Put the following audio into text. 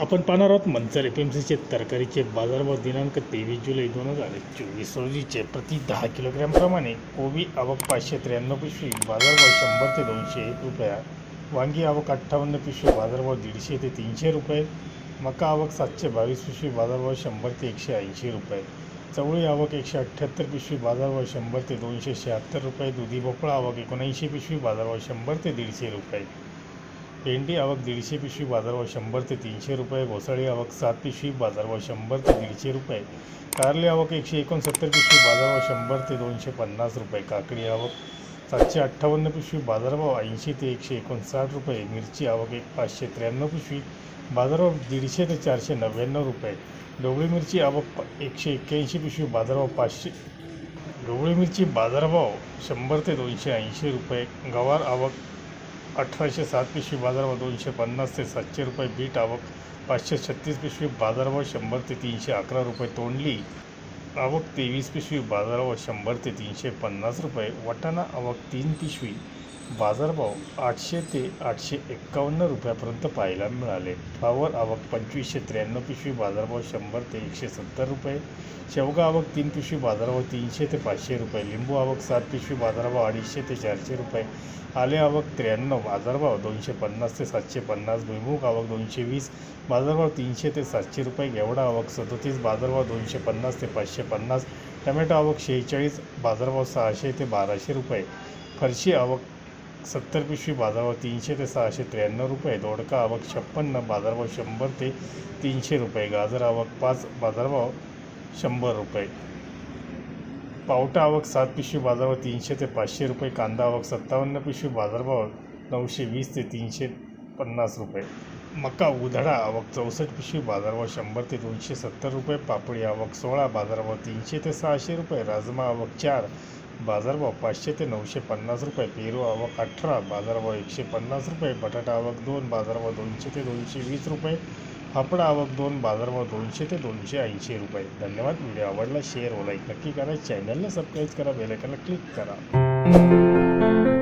आपण पाहणार आहोत मंचर एफ एम सीचे तरकारीचे बाजारभाव दिनांक तेवीस जुलै दोन हजार चोवीस रोजीचे प्रति दहा किलोग्रॅमप्रमाणे कोबी आवक पाचशे त्र्याण्णव पिशवी बाजारभाव शंभर ते दोनशे एक रुपया वांगी आवक अठ्ठावन्न पिशवी बाजारभाव दीडशे ते तीनशे रुपये मका आवक सातशे बावीस पिशवी बाजारभाव शंभर ते एकशे ऐंशी रुपये चवळी आवक एकशे अठ्ठ्याहत्तर पिशवी बाजारभाव शंभर ते दोनशे शहात्तर रुपये दुधी भोपळा आवक एकोणऐंशी पिशवी बाजारभाव शंभर ते दीडशे रुपये. पेंडी आवक दीडशे पिशवी बाजारभाव शंभर ते तीनशे रुपये घोसाळी आवक सात पिशवी बाजारभाव शंभर ते दीडशे रुपये. कारले आवक एकशे एकोणसत्तर पिशवी बाजारभाव शंभर ते दोनशे पन्नास रुपये. काकडी आवक सातशे अठ्ठावन्न पिशवी बाजारभाव ऐंशी ते एकशे एकोणसाठ रुपये. मिरची आवक एक पाचशे त्र्याण्णव पिशवी बाजारभाव दीडशे ते चारशे नव्याण्णव रुपये. डोबळी मिरची आवक एकशे एक्क्याऐंशी पिशवी बाजारभाव पाचशे डोबळी मिरची बाजारभाव शंभर ते दोनशे ऐंशी रुपये. गवार आवक अठराशे सात पिशवी बाजारभाव दोनशे पन्नास ते सातशे रुपये बीट आवक पाचशे छत्तीस पिशवी बाजारभाव शंभर ते तीनशे अकरा रुपये तोंडली. आवक तेवीस पिशवी बाजारभाव शंभर ते तीनशे पन्नास रुपये वाटाणा आवक तीन पिशवी बाजारभाव आठशे ते आठशे एक्कावन्न रुपयापर्यंत पाहायला मिळाले. फ्लावर आवक पंचवीसशे त्र्याण्णव पिशवी बाजारभाव शंभर ते एकशे सत्तर रुपये. शेवगा आवक तीन पिशवी बाजारभाव तीनशे ते पाचशे रुपये. लिंबू आवक सात पिशवी बाजारभाव अडीचशे ते चारशे रुपये. आले आवक त्र्याण्णव बाजारभाव दोनशे पन्नास ते सातशे पन्नास. भुईमुग आवक दोनशे वीस बाजारभाव तीनशे ते सातशे रुपये. एवढा आवक सदोतीस बाजारभाव दोनशे पन्नास ते पाचशे पन्नास. टमॅटो आवक शेहेचाळीस बाजारभाव सहाशे ते बाराशे रुपये. फरशी आवक सत्तर पिशवी बाजारभाव तीनशे ते सहाशे त्र्याण्णव रुपये दोडका आवक छप्पन्न बाजारभाव शंभर ते तीनशे रुपये गाजर आवक पाच बाजारभाव शंभर रुपये. पावटा आवक सात पिशवी बाजारभाव तीनशे ते पाचशे रुपये कांदा आवक सत्तावन्न पिशवी बाजारभाव नऊशे वीस ते तीनशे पन्नास रुपये. मका उधडा आवक चौसष्ट पिशवी बाजारभाव शंभर ते दोनशे सत्तर रुपये पापडी आवक सोळा बाजारभाव तीनशे ते सहाशे रुपये राजमा आवक चार बाजारभाव पाचशे ते नऊशे पन्नास रुपये पेरू आवक अठरा बाजारभाव एकशे पन्नास रुपये बटाटा आवक दोन बाजारभाव दोनशे ते दोनशे वीस रुपये फापडा आवक दोन बाजारभाव दोनशे ते दोनशे ऐंशी रुपये. धन्यवाद व्हिडिओ आवडला शेअर व लाईक नक्की करा. चॅनलला सबस्क्राईब करा बेलायकनला क्लिक करा.